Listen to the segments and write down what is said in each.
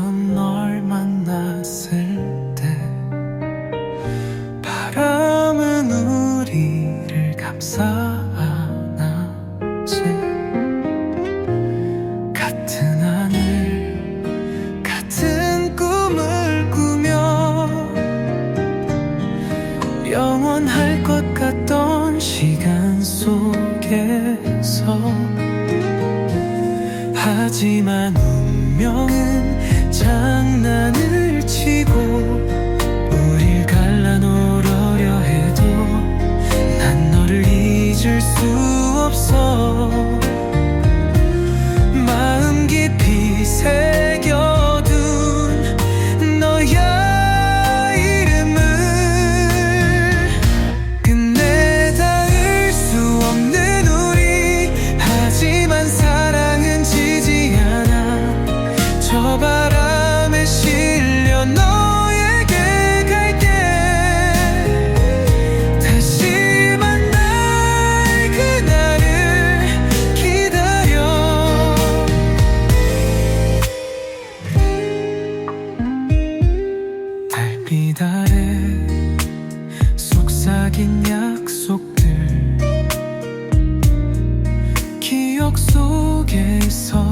처음 널 만났을 때 바람은 우리를 감싸 안았지. 같은 하늘 같은 꿈을 꾸며 영원할 것 같던 시간 속에서 하지만 운명은 장난을 치고 밖에서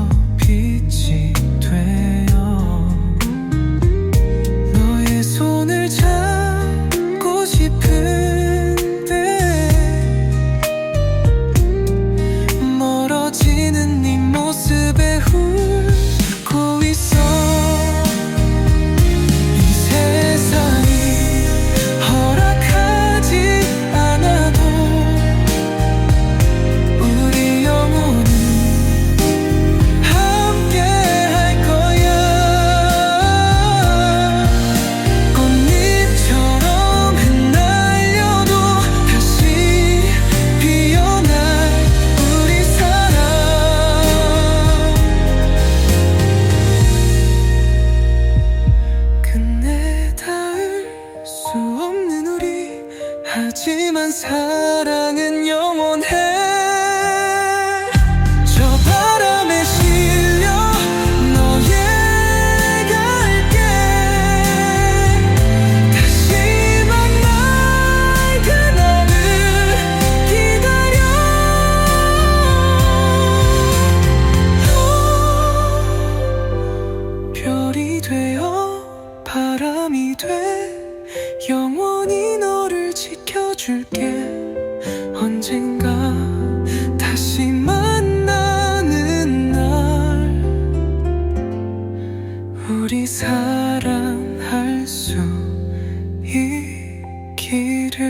하지만 사랑은 영원해. 언젠가 다시 만나는 날. 우리 사랑할 수 있기를.